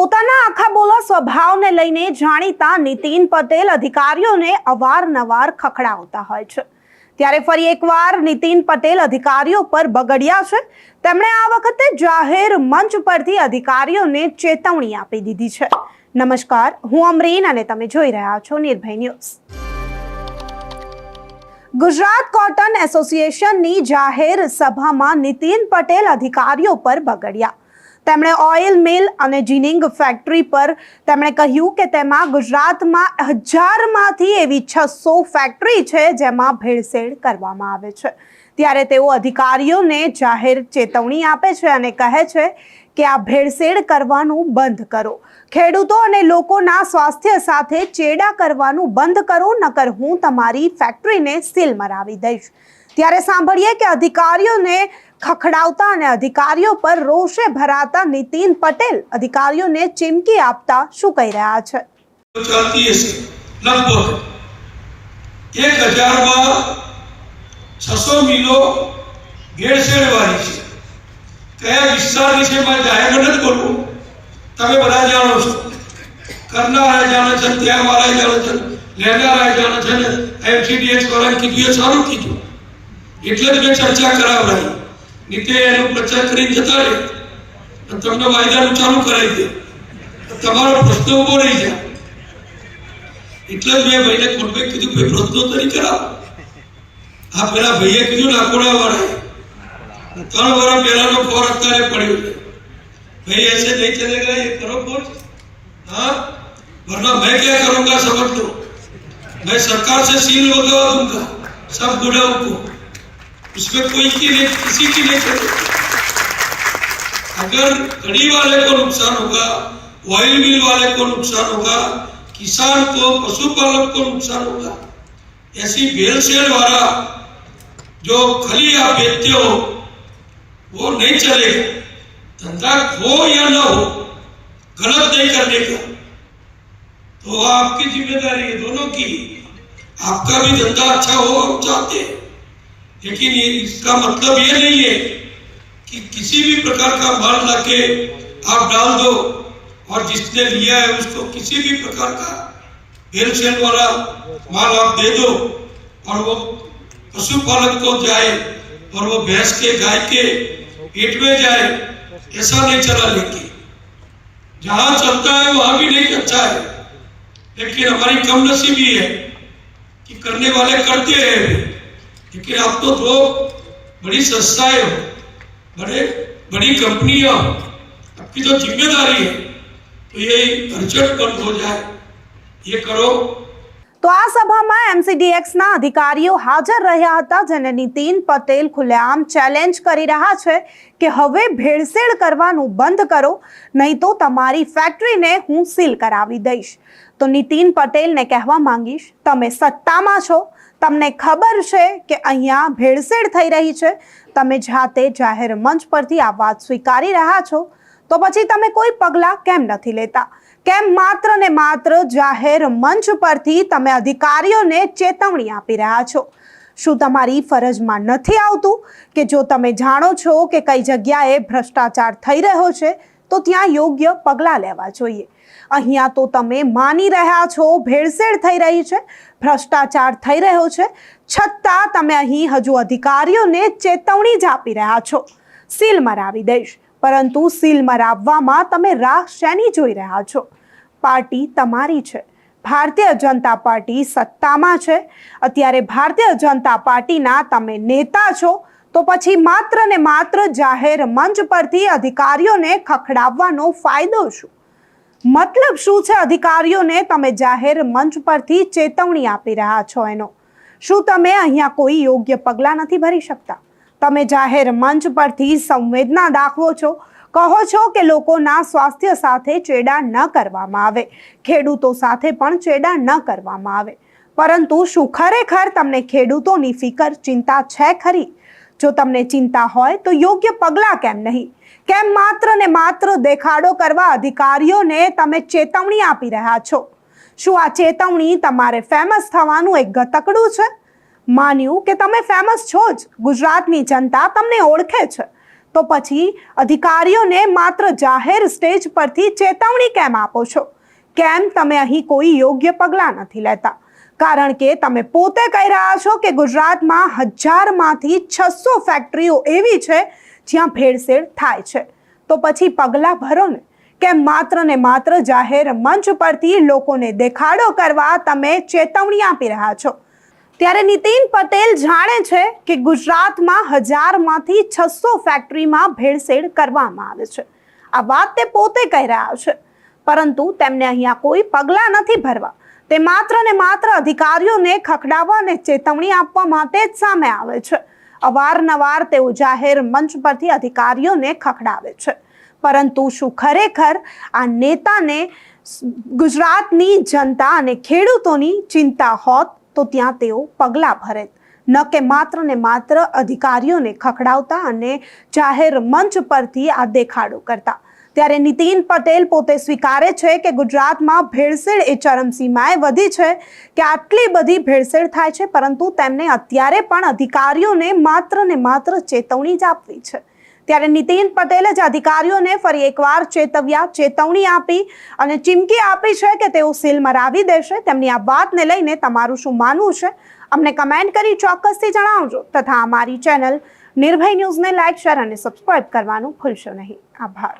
પોતાના આખા બોલા સ્વભાવને લઈને જાણીતા નીતિન પટેલ અધિકારીઓને અવારનવાર ખખડાવતા હોય છે. ત્યારે ફરી એકવાર નીતિન પટેલ અધિકારીઓ પર બગડ્યા છે. તેમણે આ વખતે જાહેર મંચ પરથી અધિકારીઓને ચેતવણી આપી દીધી છે. નમસ્કાર, હું અમરીન અને તમે જોઈ રહ્યા છો નિર્ભય ન્યૂઝ. ગુજરાત કોટન એસોસિએશનની જાહેર સભામાં નીતિન પટેલ અધિકારીઓ પર બગડ્યા. તેમણે ઓઇલ મિલ અને જીનિંગ ફેક્ટરી પર તેમણે કહ્યું કે તેમાં ગુજરાતમાં હજારમાંથી એવી છસો ફેક્ટરી છે જેમાં ભેળસેળ કરવામાં આવે છે. ત્યારે તેઓ અધિકારીઓને જાહેર ચેતવણી આપે છે અને કહે છે કે આ ભેળસેળ કરવાનું બંધ કરો. ખેડૂતો અને લોકોના સ્વાસ્થ્ય સાથે ચેડા કરવાનું બંધ કરો, નકર હું તમારી ફેક્ટરીને સીલ મરાવી દઈશ. ત્યારે સાંભળીએ કે અધિકારીઓને ખખડાવતા અને અધિકારીઓ પર રોષે ભરાતા નીતિન પટેલ અધિકારીઓને ચીમકી આપતા શું કહી રહ્યા છે? ચાલતી હશે લગભગ એક હજારમાં છસો મિલો ભેળસેળ વાળી છે. કયા વિસ્તારની છે મારે જાહેર નથી બોલવું? તમે બધા જાણો છો. કરનારા જાણે છે, ત્યાં વાળા જાણે છે, લેનારા જાણે છે ને એમસીડીએસ વાળા કીધું એ સારું કીધું. એટલે જ મેં ચર્ચા કરાવડાવી નીતે એનો પ્રચાર કરીને જતા રહે અને તમને વાયદાનું ચાલુ કરાવી દે તો તમારો પ્રશ્ન ઉભો રહી જાય એટલે જ મેં ભાઈને કોન્ટેક્ટ કીધું ભાઈ પ્રશ્નોત્તરી કરાવો આ પેલા ભાઈએ કીધું નાકોડા વાળાએ ત્રણ વર્ષ પહેલાનો ફોર અત્યારે પડ્યો છે ભાઈ ऐसे नहीं चलेगा ये करो कोर्स हाँ वरना मैं क्या करूंगा समझ लो मैं सरकार से सील लगवा दूंगा सब गुड़ाओं को उसमें कोई की नहीं किसी की करेगा अगर गड़ी वाले को नुकसान होगा ऑयल मिल वाले को नुकसान होगा, किसान को, पशुपालक को नुकसान होगा, ऐसी भेलसेल वाला जो खली आप बेचते हो, वो नहीं चलेगा धंधा हो या ना हो, गलत नहीं करने का। तो आपकी ज़िम्मेदारी है दोनों की। आपका भी धंधा अच्छा हो, हम चाहते हैं। लेकिन ये इसका मतलब ये नहीं है कि किसी भी प्रकार का माल लाके आप डाल दो और जिसने लिया है उसको किसी भी प्रकार का हेलसेल वाला माल आप दे दो और वो पशुपालक को जाए और वो भैंस के, गाय के पेट में जाए, ऐसा नहीं चला लेके। जहाँ चलता है, वहाँ भी नहीं अच्छा है। लेकिन हमारी कम नसीबी है कि करने वाले करते हैं। लेकिन आप तो दो बड़ी संस्थाएँ हो, बड़े, बड़ी कंपनियाँ हो। आपकी तो ज़िम्मेदारी है तो ये अर्जेंट बंद हो जाए, ये करो। તો આ સભામાં એમસીડીએક્સના અધિકારીઓ હાજર રહ્યા હતા, જેને નીતિન પટેલ ખુલ્લેઆમ ચેલેન્જ કરી રહ્યા છે કે હવે ભેળસેળ કરવાનું બંધ કરો, નહીં તો તમારી ફેક્ટરીને હું સીલ કરાવી દઈશ. તો નીતિન પટેલને કહેવા માંગીશ, તમે સત્તામાં છો, તમને ખબર છે કે અહીંયા ભેળસેળ થઈ રહી છે, તમે જાતે જાહેર મંચ પરથી આ વાત સ્વીકારી રહ્યા છો તો પછી તમે કોઈ પગલાં કેમ નથી લેતા? કેમ માત્ર ને માત્ર જાહેર મંચ પરથી તમે અધિકારીઓને ચેતવણી આપી રહ્યા છો? શું તમારી ફરજમાં નથી આવતું કે જો તમે જાણો છો કે કઈ જગ્યાએ ભ્રષ્ટાચાર થઈ રહ્યો છે, તો ત્યાં યોગ્ય પગલાં લેવા જોઈએ? અહીંયા તો તમે માની રહ્યા છો, ભેળસેળ થઈ રહી છે, ભ્રષ્ટાચાર થઈ રહ્યો છે, છતાં તમે અહીં હજુ અધિકારીઓને ચેતવણી જ આપી રહ્યા છો. સીલ મરાવી દઈશ. પરંતુ સીલ મરાવવામાં તમે રાહ શેની જોઈ રહ્યા છો? પાર્ટી તમારી છે. ભારતીય જનતા પાર્ટી સત્તામાં છે. અત્યારે ભારતીય જનતા પાર્ટીના તમે નેતા છો, તો પછી માત્ર ને માત્ર જાહેર મંચ પરથી અધિકારીઓને ખખડાવવાનો ફાયદો શું? મતલબ શું છે અધિકારીઓને તમે જાહેર મંચ પરથી ચેતવણી આપી રહ્યા છો એનો? શું તમે અહીંયા કોઈ યોગ્ય પગલાં નથી ભરી શકતા? તમે જાહેર મંચ પરથી સંવેદના દાખવો છો. કહો છો કે લોકોના સ્વાસ્થ્ય સાથે ચેડા ન કરવામાં આવે. ખેડૂતો સાથે પણ ચેડા ન કરવામાં આવે. પરંતુ શું ખરેખર તમને ખેડૂતોની ફિકર, ચિંતા છે ખરી? જો તમને ચિંતા હોય તો યોગ્ય પગલાં કેમ નહીં? કેમ માત્ર ને માત્ર દેખાડો કરવા અધિકારીઓને તમે ચેતવણી આપી રહ્યા છો? શું આ ચેતવણી તમારે ફેમસ થવાનું એક ગતકડું છે? માન્યું કે તમે ફેમસ છો જ. ગુજરાતની જનતા તમને ઓળખે છે. તો પછી અધિકારીઓને માત્ર જાહેર સ્ટેજ પરથી ચેતવણી કેમ આપો છો? કેમ તમે અહીં કોઈ યોગ્ય પગલાં નથી લેતા? કારણ કે તમે પોતે કહી રહ્યા છો કે ગુજરાતમાં હજારમાંથી છસો ફેક્ટરીઓ એવી છે જ્યાં ભેળસેળ થાય છે. તો પછી પગલાં ભરો ને. કે માત્ર ને માત્ર જાહેર મંચ પરથી લોકોને દેખાડો કરવા તમે ચેતવણી આપી રહ્યા છો? ત્યારે નીતિન પટેલ જાણે છે કે ગુજરાતમાં હજારમાંથી છસો ફેક્ટરીમાં ભેળસેળ કરવામાં આવે છે. આ વાત તે પોતે કહી રહ્યા છે. પરંતુ તેમને અહીંયા કોઈ પગલાં નથી ભરવા. તે માત્ર ને માત્ર અધિકારીઓને ખખડાવવા અને ચેતવણી આપવા માટે જ સામે આવે છે. અવારનવાર તેઓ જાહેર મંચ પરથી અધિકારીઓને ખખડાવે છે. પરંતુ શું ખરેખર આ નેતાને ગુજરાતની જનતા અને ખેડૂતોની ચિંતા હોત? તો ત્યાં તેઓ પગલાં ભરે. ન કે માત્ર ને માત્ર અધિકારીઓને ખખડાવતા અને જાહેર મંચ પરથી આ દેખાડો કરતા. ત્યારે નીતિન પટેલ પોતે સ્વીકારે છે કે ગુજરાતમાં ભેળસેળ એ ચરમસીમાએ વધી છે, કે આટલી બધી ભેળસેળ થાય છે, પરંતુ તેમને અત્યારે પણ અધિકારીઓને માત્ર ને માત્ર ચેતવણી જ આપવી છે. ત્યારે નીતિન પટેલે જ અધિકારીઓને ફરી એકવાર ચેતવ્યા, ચેતવણી આપી અને ચીમકી આપી છે કે તેઓ સીલ મરાવી દેશે. તેમની આ વાતને લઈને તમારું શું માનવું છે? અમને કમેન્ટ કરી ચોક્કસથી જણાવજો. તથા અમારી ચેનલ નિર્ભય ન્યૂઝને લાઇક શેર અને સબસ્ક્રાઇબ કરવાનું ભૂલશો નહીં. આભાર.